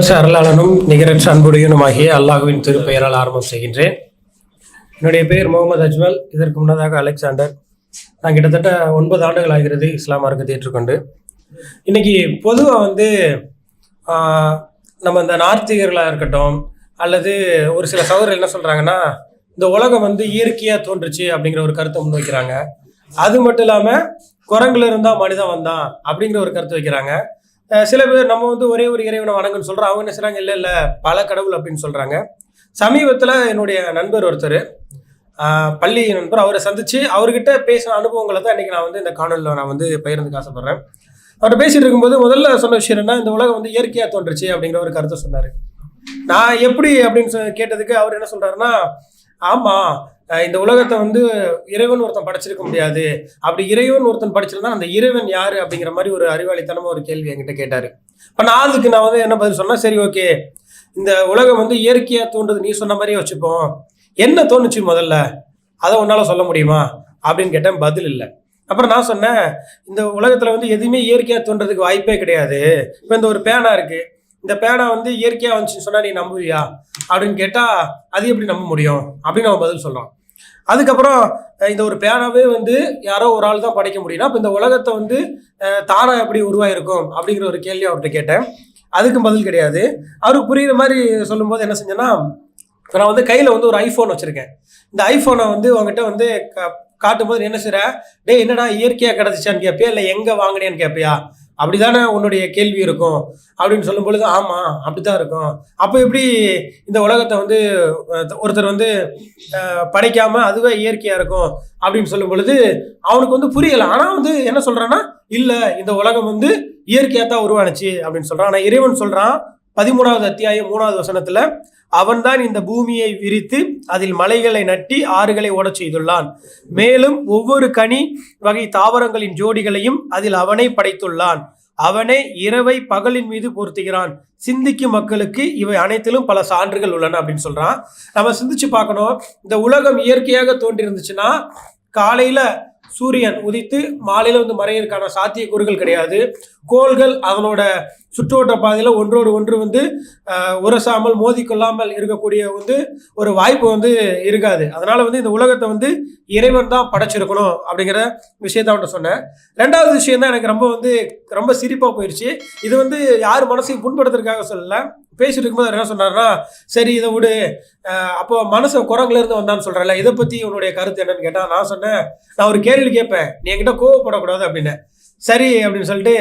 நிகரற்ற அருளாளனும் நிகரற்ற அன்புடையனுமாகிய அல்லாஹுவின் திருப்பெயரால் ஆரம்பம் செய்கின்றேன். என்னுடைய பெயர் முகமது அஜ்மல். இதற்கு முன்னதாக அலெக்சாண்டர். நான் கிட்டத்தட்ட ஒன்பது ஆண்டுகள் ஆகிறது இஸ்லாம் மார்க்கத்தை ஏற்றுக்கொண்டு இன்னைக்கு பொதுவாக வந்து நம்ம இந்த நார்த்திகர்களாக இருக்கட்டும் அல்லது ஒரு சில சகோதரர் என்ன சொல்கிறாங்கன்னா இந்த உலகம் வந்து இயற்கையாக தோன்றுச்சு அப்படிங்கிற ஒரு கருத்தை முன்வைக்கிறாங்க. அது மட்டும் இல்லாமல் குரங்குல இருந்தால் மனிதன் வந்தான் அப்படிங்கிற ஒரு கருத்து வைக்கிறாங்க. சில பேர் நம்ம வந்து ஒரே ஒரு இறைவனை வணங்குன்னு சொல்கிறோம் அவங்க என்ன செய்கிறாங்க இல்லை இல்லை பல கடவுள் அப்படின்னு சொல்கிறாங்க சமீபத்தில் என்னுடைய நண்பர் ஒருத்தர் பள்ளி நண்பர் அவரை சந்தித்து அவர்கிட்ட பேசின அனுபவங்களை தான் இன்றைக்கி நான் வந்து இந்த காணொலியில் நான் வந்து பகிர்ந்துக்கு ஆசைப்பட்றேன். அவர்கிட்ட பேசிகிட்டு இருக்கும்போது முதல்ல சொன்ன விஷயம் என்ன இந்த உலகம் வந்து இயற்கையாக தோன்றுச்சு அப்படிங்கிற ஒரு கருத்தை சொன்னார். நான் எப்படி அப்படின்னு கேட்டதுக்கு அவர் என்ன சொல்கிறாருன்னா ஆமா இந்த உலகத்தை வந்து இறைவன் ஒருத்தன் படைச்சிருக்க முடியாது. அப்படி இறைவன் ஒருத்தன் படிச்சிருந்தா அந்த இறைவன் யாரு அப்படிங்கிற மாதிரி ஒரு அறிவாளித்தனமா ஒரு கேள்வி என்கிட்ட கேட்டாரு. இப்போ நான் அதுக்கு நான் வந்து என்ன பதில் சொன்னா சரி ஓகே. இந்த உலகம் வந்து இயற்கையா தோன்றது நீ சொன்ன மாதிரியே வச்சுப்போம். என்ன தோணுச்சு முதல்ல? அதை உன்னால சொல்ல முடியுமா? அப்படின்னு கேட்டேன் பதில் இல்லை. அப்புறம் நான் சொன்னேன் இந்த உலகத்துல வந்து எதுவுமே இயற்கையா தோன்றதுக்கு வாய்ப்பே கிடையாது. இப்போ இந்த ஒரு பேனா இருக்கு. இந்த பேனா வந்து இயற்கையாக வந்துச்சுன்னு சொன்னா நீ நம்புவியா? அப்படின்னு கேட்டா அது எப்படி நம்ப முடியும்? அப்படின்னு அவன் பதில் சொல்றான் அதுக்கப்புறம் இந்த ஒரு பேனாவே வந்து யாரோ ஒரு ஆள் தான் படைக்க முடியும்னா இப்போ இந்த உலகத்தை வந்து அஹ், தானா எப்படி உருவாயிருக்கும்? அப்படிங்கிற ஒரு கேள்வி அவர்கிட்ட கேட்டேன். அதுக்கும் பதில் கிடையாது. அவருக்கு புரியுற மாதிரி சொல்லும்போது என்ன செஞ்சேன்னா இப்போ நான் வந்து கையில் வந்து ஒரு ஐஃபோன் வச்சுருக்கேன். இந்த ஐஃபோனை வந்து உங்ககிட்ட வந்து கா- காட்டும்போது என்ன செய்கிற டேய் என்னடா இயற்கையாக கிடச்சிச்சான்னு கேட்பியா இல்லை எங்கே வாங்கினேன்னு கேட்பியா அப்படிதானே உன்னுடைய கேள்வி இருக்கும் அப்படின்னு சொல்லும் பொழுது ஆமாம் அப்படிதான் இருக்கும். அப்போ எப்படி இந்த உலகத்தை வந்து ஒருத்தர் வந்து படைக்காமல் படைக்காம அதுவே இயற்கையாக இருக்கும் அப்படின்னு சொல்லும் பொழுது அவனுக்கு வந்து புரியலை. ஆனால் வந்து என்ன சொல்கிறான்னா இல்லை இந்த உலகம் வந்து இயற்கையாக தான் உருவானுச்சு அப்படின்னு சொல்கிறான் ஆனால் இறைவன் சொல்கிறான் பதிமூணாவது அத்தியாயம் மூணாவது வசனத்தில் அவன்தான் இந்த பூமியை விரித்து அதில் மலைகளை நட்டி ஆறுகளை ஓடச் செய்துள்ளான். மேலும் ஒவ்வொரு கனி வகை தாவரங்களின் ஜோடிகளையும் அதில் அவனை படைத்துள்ளான். அவனே இரவை பகலின் மீது பொருத்துகிறான். சிந்திக்கும் மக்களுக்கு இவை அனைத்திலும் பல சான்றுகள் உள்ளன அப்படின்னு சொல்றான். நம்ம சிந்திச்சு பார்க்கணும். இந்த உலகம் இயற்கையாக தோன்றியிருந்துச்சுன்னா காலையில சூரியன் உதித்து மாலையில வந்து மறையிறதுக்கான சாத்தியக்கூறுகள் கிடையாது. கோள்கள் அதனோட சுற்றுவட்ட பாதையில் ஒன்றோடு ஒன்று வந்து உரசாமல் மோதிக்கொள்ளாமல் இருக்கக்கூடிய வந்து ஒரு வாய்ப்பு வந்து இருக்காது. அதனால் வந்து இந்த உலகத்தை வந்து இறைவன் தான் படைச்சிருக்கணும் அப்படிங்கிற விஷயத்த அவன்கிட்ட சொன்னேன். ரெண்டாவது விஷயம் தான் எனக்கு ரொம்ப வந்து ரொம்ப சிரிப்பாக போயிடுச்சு இது வந்து யார் மனசையும் புண்படுத்துறதுக்காக சொல்லலை. பேசிட்டு இருக்கும்போது அவர் என்ன சொன்னார்னா சரி இதை விடு. அப்போ மனசு குரங்குலேருந்து வந்தான்னு சொல்றல இதை பற்றி உன்னுடைய கருத்து என்னன்னு கேட்டால் நான் சொன்னேன் நான் ஒரு கேள்வி கேட்பேன். நீ என்கிட்ட கோவப்படக்கூடாது அப்படின்னு. சரி அப்படின்னு சொல்லிட்டு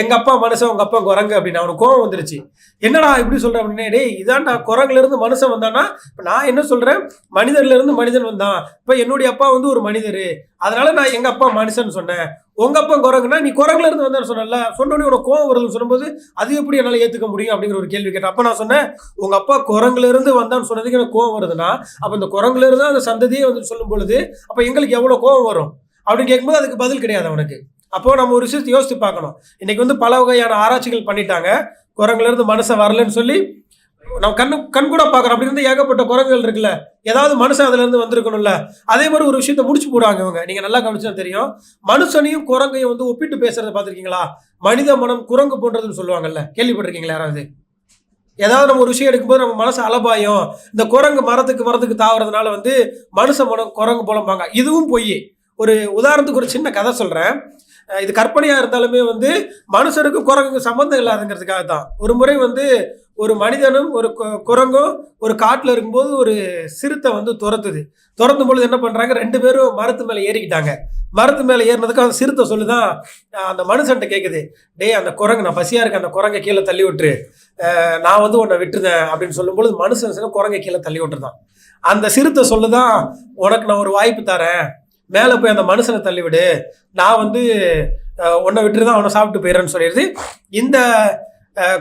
எங்கள் அப்பா மனுஷன் உங்கள் அப்பா குரங்கு அப்படின்னு அவனுக்கு கோவம் வந்துருச்சு. என்னடா இப்படி சொல்கிறேன் அப்படின்னே டேய் இதான் நான் குரங்குலேருந்து மனுஷன் வந்தானா இப்போ நான் என்ன சொல்கிறேன் மனிதர்லேருந்து மனிதன் வந்தான். இப்போ என்னுடைய அப்பா வந்து ஒரு மனிதர். அதனால நான் எங்கள் அப்பா மனுஷன் சொன்னேன். உங்கள் அப்பா குரங்குனா நீ குரங்குலேருந்து வந்தான்னு சொன்னல சொன்னோடனே உனக்கு கோவம் வருதுன்னு சொல்லும்போது அது எப்படி என்னால் ஏற்றுக்க முடியும்? அப்படிங்கிற ஒரு கேள்வி கேட்டேன். அப்போ நான் சொன்னேன் உங்கள் அப்பா குரங்குலேருந்து வந்தான்னு சொன்னதுக்கு எனக்கு கோவம் வருதுன்னா அப்போ இந்த குரங்குலேருந்து அந்த சந்ததியே வந்து சொல்லும் பொழுது அப்போ எங்களுக்கு எவ்வளோ கோவம் வரும்? அப்படின்னு கேட்கும்போது அதுக்கு பதில் கிடையாது அவனுக்கு. அப்போ நம்ம ஒரு விஷயத்தை யோசித்து பார்க்கணும். இன்னைக்கு வந்து பல வகையான ஆராய்ச்சிகள் பண்ணிட்டாங்க. குரங்குலேருந்து மனுஷன் வரலன்னு சொல்லி நம்ம கண்ணு கண் கூட பார்க்குறோம் அப்படி இருந்து ஏகப்பட்ட குரங்குகள் இருக்குல்ல ஏதாவது மனுஷன் அதுலேருந்து வந்திருக்கணும்ல அதே மாதிரி ஒரு விஷயத்த முடிச்சு போடுவாங்க இவங்க. நீங்கள் நல்லா கவனிச்சா தெரியும். மனுஷனையும் குரங்கையும் வந்து ஒப்பிட்டு பேசுறத பார்த்துருக்கீங்களா? மனித மனம் குரங்கு போன்றதுன்னு சொல்லுவாங்கல்ல. கேள்விப்பட்டிருக்கீங்களா யாராவது? ஏதாவது நம்ம ஒரு விஷயம் எடுக்கும்போது நம்ம மனசு அலபாயம் இந்த குரங்கு மரத்துக்கு மரத்துக்கு தாவறதுனால வந்து மனுஷ மனம் குரங்கு போலம்பாங்க. இதுவும் பொய். ஒரு உதாரணத்துக்கு ஒரு சின்ன கதை சொல்கிறேன் இது கற்பனையாக இருந்தாலுமே வந்து மனுஷனுக்கு குரங்குக்கு சம்மந்தம் இல்லாதுங்கிறதுக்காக தான் ஒரு முறை வந்து ஒரு மனிதனும் ஒரு கு- குரங்கும் ஒரு காட்டில் இருக்கும்போது ஒரு சிறுத்தை வந்து துரத்துது. துரத்தும் பொழுது என்ன பண்ணுறாங்க ரெண்டு பேரும் மரத்து மேலே ஏறிக்கிட்டாங்க. மரத்து மேலே ஏறினதுக்கு அந்த சிறுத்தை சொல்லுதான் அந்த மனுஷன்ட்ட கேட்குது டேய் அந்த குரங்கு நான் பசியாக இருக்க அந்த குரங்கை கீழே தள்ளி விட்டுரு. நான் வந்து உன்னை விட்டுருந்தேன் அப்படின்னு சொல்லும்பொழுது மனுஷன் குரங்கை கீழே தள்ளி விட்டுருதான் அந்த சிறுத்தை சொல்லுதான் உனக்கு நான் ஒரு வாய்ப்பு தரேன். மேலே போய் அந்த மனுஷனை தள்ளி விடு நான் வந்து உன்னை விட்டுட்டு தான் அவனை சாப்பிட்டு போயிடுறேன்னு சொல்லிடுது. இந்த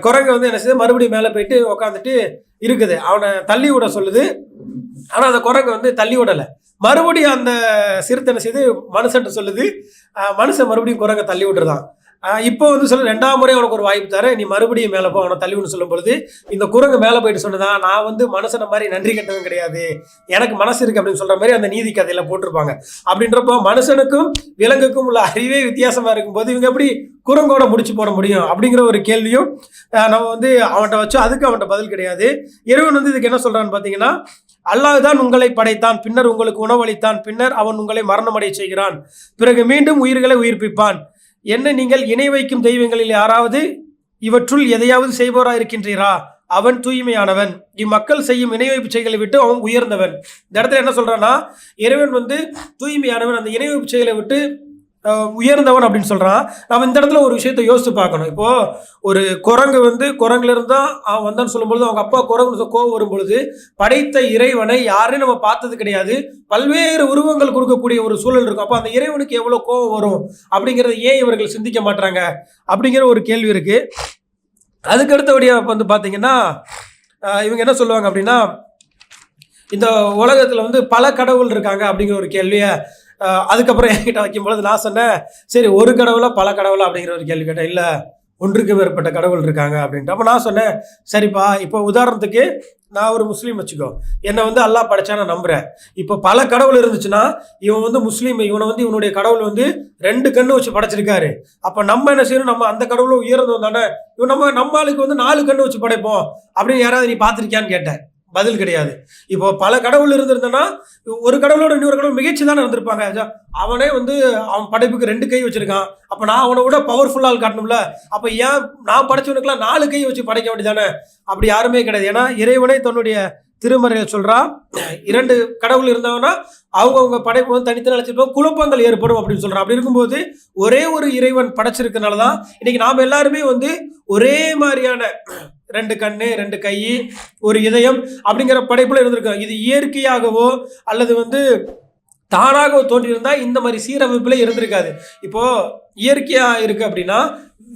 குரங்கை குரங்கு வந்து என்ன செய்யுது மறுபடியும் மேலே போயிட்டு உட்காந்துட்டு இருக்குது. அவனை தள்ளி விட சொல்லுது. ஆனால் அந்த குரங்கு வந்து தள்ளி விடலை. மறுபடியும் அந்த சிறுத்தை என்ன செய்யுது மனுஷன்ட்ட சொல்லுது. மனுஷன் மறுபடியும் குரங்கை தள்ளி விட்டுருதான் இப்போ வந்து சொல்ல ரெண்டாம் முறை உனக்கு ஒரு வாய்ப்பு தரேன். நீ மறுபடியும் மேலே போ அவனை தள்ளிவின்னு சொல்லும் பொழுது இந்த குரங்கு மேலே போயிட்டு சொன்னதா நான் வந்து மனுஷனை மாதிரி நன்றி கட்டவும் கிடையாது. எனக்கு மனசு இருக்கு அப்படின்னு சொல்ற மாதிரி அந்த நீதி கதையில போட்டிருப்பாங்க. அப்படின்றப்போ மனுஷனுக்கும் விலங்குக்கும் உள்ள அறிவே வித்தியாசமா இருக்கும்போது இவங்க எப்படி குரங்கோட முடிச்சு போட முடியும் அப்படிங்கிற ஒரு கேள்வியும் நம்ம வந்து அவன்கிட்ட வச்சு அதுக்கு அவன்கிட்ட பதில் கிடையாது. இறைவன் வந்து இதுக்கு என்ன சொல்றான்னு பார்த்தீங்கன்னா அல்லாஹ் தான் உங்களை படைத்தான் பின்னர் உங்களுக்கு உணவளித்தான் பின்னர் அவன் உங்களை மரணமடைய செய்கிறான். பிறகு மீண்டும் உயிர்களை உயிர்ப்பிப்பான். என்ன நீங்கள் இணை வைக்கும் தெய்வங்களில் யாராவது? இவற்றுள் எதையாவது செய்பவராக இருக்கின்றீரா? அவன் தூய்மையானவன். இம்மக்கள் செய்யும் இணை வைப்பு செயல்களை விட்டு அவன் உயர்ந்தவன். இந்த இடத்துல என்ன சொல்றான்னா இறைவன் வந்து தூய்மையானவன். அந்த இணை வைப்பு செயலை விட்டு உயர்ந்தவன் அப்படின்னு சொல்கிறான் நம்ம இந்த இடத்துல ஒரு விஷயத்தை யோசித்து பார்க்கணும். இப்போது ஒரு குரங்கு வந்து குரங்குல தான் அவன் வந்தான்னு சொல்லும்பொழுது அவங்க அப்பா குரங்கு கோவம் வரும்பொழுது படைத்த இறைவனை யாரையும் நம்ம பார்த்தது கிடையாது. பல்வேறு உருவங்கள் கொடுக்கக்கூடிய ஒரு சூழல் இருக்கும். அப்போ அந்த இறைவனுக்கு எவ்வளோ கோவம் வரும்? அப்படிங்கிறத ஏன் இவர்கள் சிந்திக்க மாட்டாங்க அப்படிங்கிற ஒரு கேள்வி இருக்குது அதுக்கு அடுத்தபடியாக வந்து பார்த்தீங்கன்னா இவங்க என்ன சொல்லுவாங்க அப்படின்னா இந்த உலகத்தில் வந்து பல கடவுள் இருக்காங்க அப்படிங்கிற ஒரு கேள்வியை அதுக்கப்புறம் என்கிட்ட வைக்கும்பொழுது நான் சொன்னேன் சரி ஒரு கடவுளா பல கடவுளா? அப்படிங்கிற ஒரு கேள்வி கேட்டேன். இல்லை ஒன்றுக்கு மேற்பட்ட கடவுள் இருக்காங்க. அப்படின்ட்டு. அப்போ நான் சொன்னேன் சரிப்பா இப்போ உதாரணத்துக்கு நான் ஒரு முஸ்லீம் வச்சுக்கோ. என்னை வந்து அல்லாஹ் படைச்சா நான் இப்போ பல கடவுள் இருந்துச்சுன்னா இவன் வந்து முஸ்லீம் இவனை வந்து இவனுடைய கடவுள் வந்து ரெண்டு கண்ணு வச்சு படைச்சிருக்காரு. அப்போ நம்ம என்ன செய்யணும்? நம்ம அந்த கடவுளும் உயர்ந்தோம் தானே இவன் நம்ம நம்ம ஆளுக்கு வந்து நாலு கண்ணு வச்சு படைப்போம் அப்படின்னு யாராவது நீ பார்த்துருக்கியான்னு கேட்டேன். பதில் கிடையாது. இப்போ பல கடவுள் இருந்திருந்தனா ஒரு கடவுளோட இன்னொரு கடவுள் மிகச்சி தானே இருந்திருப்பாங்க அவனே வந்து அவன் படைப்புக்கு ரெண்டு கை வச்சிருக்கான். அப்போ நான் அவனை விட பவர்ஃபுல்லாக காட்டணும்ல? அப்போ ஏன் நான் படைச்சவனுக்குலாம் நாலு கை வச்சு படைக்க வேண்டியதானே? அப்படி யாருமே கிடையாது. ஏன்னா இறைவனே தன்னுடைய திருமறையை சொல்கிறான் இரண்டு கடவுள் இருந்தவனா அவங்கவுங்க படைப்பு வந்து தனித்தனி அழைச்சிருப்போம் குழப்பங்கள் ஏற்படும் அப்படின்னு சொல்கிறான் அப்படி இருக்கும்போது ஒரே ஒரு இறைவன் படைச்சிருக்கனால தான் இன்னைக்கு நாம் எல்லாருமே வந்து ஒரே மாதிரியான ரெண்டு கண்ணு ரெண்டு கை ஒரு இதயம் அப்படிங்கிற படைப்புல இருந்திருக்கும். இது இயற்கையாகவோ அல்லது வந்து தானாக தோன்றியிருந்தால் இந்த மாதிரி சீரமைப்பில் இருந்திருக்காது. இப்போது இயற்கையாக இருக்குது அப்படின்னா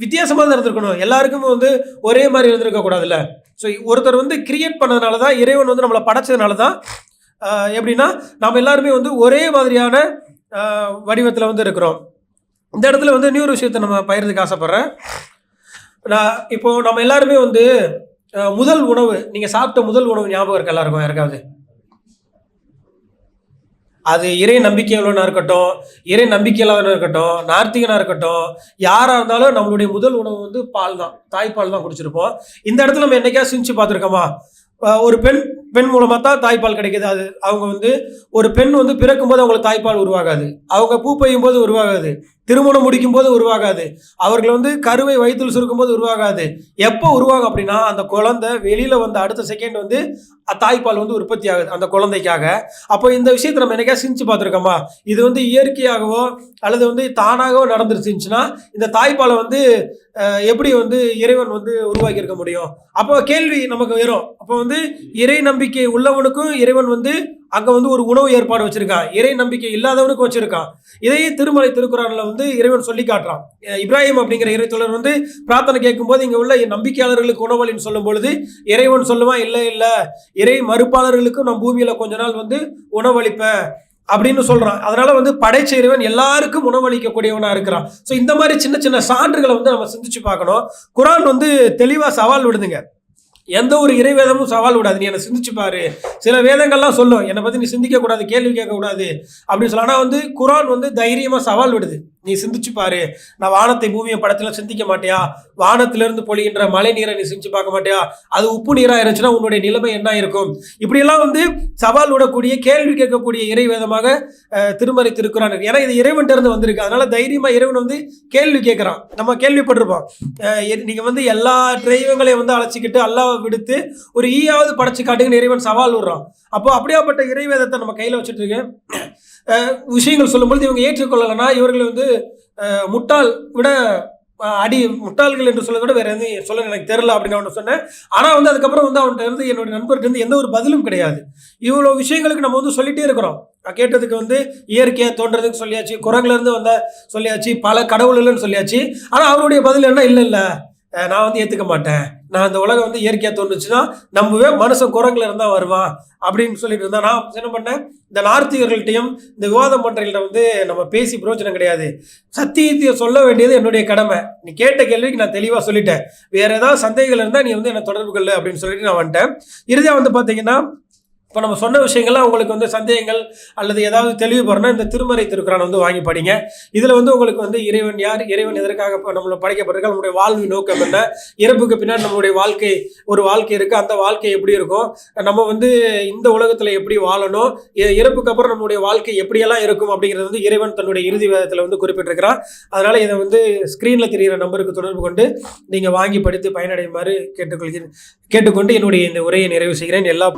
வித்தியாசமாக தான் இருந்திருக்கணும். எல்லாருக்கும் வந்து ஒரே மாதிரி இருந்திருக்க கூடாதுல்ல. ஸோ ஒருத்தர் வந்து கிரியேட் பண்ணதுனால தான் இறைவன் வந்து நம்மளை படைச்சதுனால தான் எப்படின்னா நம்ம எல்லாருமே வந்து ஒரே மாதிரியான வடிவத்தில் வந்து இருக்கிறோம். இந்த இடத்துல வந்து இன்னொரு விஷயத்தை நம்ம பயிர்றதுக்கு ஆசைப்பட்றேன். நான் இப்போ நம்ம எல்லாருமே வந்து முதல் உணவு நீங்கள் சாப்பிட்ட முதல் உணவு ஞாபகம் இருக்கு எல்லாருக்கும்? யாருக்காவது? அது இறை நம்பிக்கையுள்ளனா இருக்கட்டும் இறை நம்பிக்கை இல்லாதவனாக இருக்கட்டும் நார்த்திகனாக இருக்கட்டும் யாராக இருந்தாலும் நம்மளுடைய முதல் உணவு வந்து பால் தான் தாய்ப்பால் தான் குடிச்சிருப்போம். இந்த இடத்துல நம்ம என்னைக்கா சிந்திச்சு பார்த்துருக்கோமா? ஒரு பெண் பெண் மூலமாக தான் தாய்ப்பால் கிடைக்கிது. அது அவங்க வந்து ஒரு பெண் வந்து பிறக்கும்போது அவங்களுக்கு தாய்ப்பால் உருவாகாது. அவங்க பூ பெய்யும் போது உருவாகாது. திருமணம் முடிக்கும் போது உருவாகாது. அவர்கள் வந்து கருவை வயிற்றில் சுருக்கும் போது உருவாகாது. எப்போ உருவாகும் அப்படின்னா அந்த குழந்தை வெளியில் வந்து அடுத்த செகண்ட் வந்து தாய்ப்பால் வந்து உற்பத்தி ஆகுது அந்த குழந்தைக்காக. அப்போ இந்த விஷயத்தை நம்ம என்னைக்கா சிந்திச்சு பார்த்துருக்கோமா? இது வந்து இயற்கையாகவோ அல்லது வந்து தானாகவோ நடந்துருச்சுன்னா இந்த தாய்ப்பாலை வந்து எப்படி வந்து இறைவன் வந்து உருவாக்கி இருக்க முடியும்? அப்போ கேள்வி நமக்கு வரும். அப்போ வந்து இறை நம்பிக்கை உள்ளவனுக்கும் இறைவன் வந்து அங்கே வந்து ஒரு உணவு ஏற்பாடு வச்சிருக்கான். இறை நம்பிக்கை இல்லாதவனுக்கும் வச்சிருக்கான். இதையே திருமலை திருக்குறானில் வந்து இறைவன் சொல்லி காட்டுறான். இப்ராஹிம் அப்படிங்கிற இறைத்தொழர் வந்து பிரார்த்தனை கேட்கும்போது இங்கே உள்ள நம்பிக்கையாளர்களுக்கு உணவளின்னு சொல்லும் பொழுது இறைவன் சொல்லுவான் இல்லை இல்லை இறை மறுப்பாளர்களுக்கும் நான் பூமியில் கொஞ்ச நாள் வந்து உணவளிப்பேன். அப்படின்னு சொல்றான். அதனால வந்து படைச்ச இறைவன் எல்லாருக்கும் உணவளிக்கக்கூடியவனா இருக்கிறான். ஸோ இந்த மாதிரி சின்ன சின்ன சான்றுகளை வந்து நம்ம சிந்திச்சு பார்க்கணும். குரான் வந்து தெளிவாக சவால் விடுதுங்க. எந்த ஒரு இறைவேதமும் சவால் விடாது. நீ என்னை சிந்திச்சு பாரு. சில வேதங்கள்லாம் சொல்லும். என்னை பத்தி நீ சிந்திக்க கூடாது கேள்வி கேட்க கூடாது அப்படின்னு சொல்ல. ஆனால் வந்து குரான் வந்து தைரியமா சவால் விடுது. நீ சிந்திச்சு பாரு. நான் வானத்தை பூமியை படத்துல சிந்திக்க மாட்டியா? வானத்திலிருந்து பொழிகின்ற மழை நீரை நீ சிந்திச்சு பார்க்க மாட்டியா? அது உப்பு நீரா இருந்துச்சுன்னா உன்னுடைய நிலைமை என்ன இருக்கும்? இப்படியெல்லாம் வந்து சவால் விடக்கூடிய கேள்வி கேட்கக்கூடிய இறைவேதமாக திருமறை திருக்குறான் ஏன்னா இது இறைவன் இருந்து வந்திருக்கு. அதனால தைரியமா இறைவன் வந்து கேள்வி கேட்கிறான். நம்ம கேள்விப்பட்டிருப்போம். நீங்க வந்து எல்லா தெய்வங்களையும் வந்து அழைச்சிக்கிட்டு அல்லாவை விடுத்து ஒரு ஈயாவது படைச்சு காட்டுங்கன்னு இறைவன் சவால் விடுறான். அப்போ அப்படியாப்பட்ட இறைவேதத்தை நம்ம கையில வச்சுட்டு இருக்கு விஷயங்கள் சொல்லும்பொழுது இவங்க ஏற்றுக்கொள்ளலைன்னா இவர்கள் வந்து முட்டாள் விட அடி முட்டாள்கள் என்று சொல்ல விட வேறு எதுவும் சொல்ல எனக்கு தெரில அப்படின்னு அவன் சொன்னேன். ஆனால் வந்து அதுக்கப்புறம் வந்து அவன்கிட்ட இருந்து என்னுடைய நண்பர்கிட்ட இருந்து எந்த ஒரு பதிலும் கிடையாது. இவ்வளோ விஷயங்களுக்கு நம்ம வந்து சொல்லிகிட்டே இருக்கிறோம். நான் கேட்டதுக்கு வந்து இயற்கையாக தோன்றதுக்கு சொல்லியாச்சு குரங்குலேருந்து வந்த சொல்லியாச்சு பல கடவுள்கள்னு சொல்லியாச்சு. ஆனால் அவருடைய பதில் என்ன? இல்லை இல்லை. நான் வந்து ஏற்றுக்க மாட்டேன். நான் இந்த உலகம் வந்து இயற்கையாக தோணுச்சுன்னா நம்பவே மனுஷன் குரங்குல இருந்தால் வருவான் அப்படின்னு சொல்லிட்டு இருந்தா. நான் என்ன பண்ணேன்? இந்த நார்த்திகர்கள்ட்டையும் இந்த விவாதம் பண்றவங்கள்ட்ட வந்து நம்ம பேசி பிரயோஜனம் கிடையாது. சத்தியத்தை சொல்ல வேண்டியது என்னுடைய கடமை. நீ கேட்ட கேள்விக்கு நான் தெளிவாக சொல்லிட்டேன். வேற ஏதாவது சந்தேகங்கள் இருந்தால் நீ வந்து என்னை தொடர்பு கொள்ளு அப்படின்னு சொல்லிட்டு நான் வந்துட்டேன். இறுதியாக வந்து பார்த்தீங்கன்னா இப்போ நம்ம சொன்ன விஷயங்கள்லாம் உங்களுக்கு வந்து சந்தேகங்கள் அல்லது ஏதாவது தெளிவு பெறணும் இந்த திருமறை திருக்குறான் வந்து வாங்கி படிங்க. இதில் வந்து உங்களுக்கு வந்து இறைவன் யார்? இறைவன் எதற்காக இப்போ நம்மளை படைக்கப்பட்டிருக்க நம்மளுடைய வாழ்வு நோக்கம் என்ன? இறப்புக்கு பின்னாடி நம்மளுடைய வாழ்க்கை ஒரு வாழ்க்கை இருக்குது அந்த வாழ்க்கை எப்படி இருக்கும்? நம்ம வந்து இந்த உலகத்தில் எப்படி வாழணும்? இறப்புக்கு அப்புறம் நம்மளுடைய வாழ்க்கை எப்படியெல்லாம் இருக்கும் அப்படிங்கிறது வந்து இறைவன் தன்னுடைய இறுதி வேதத்தில் வந்து குறிப்பிட்டிருக்கிறான். அதனால் இதை வந்து ஸ்க்ரீனில் தெரிகிற நம்பருக்கு தொடர்பு கொண்டு நீங்கள் வாங்கி படித்து பயனடையுமாறு கேட்டுக்கொள்கிறேன் கேட்டுக்கொண்டு என்னுடைய இந்த உரையை நிறைவு செய்கிறேன். எல்லா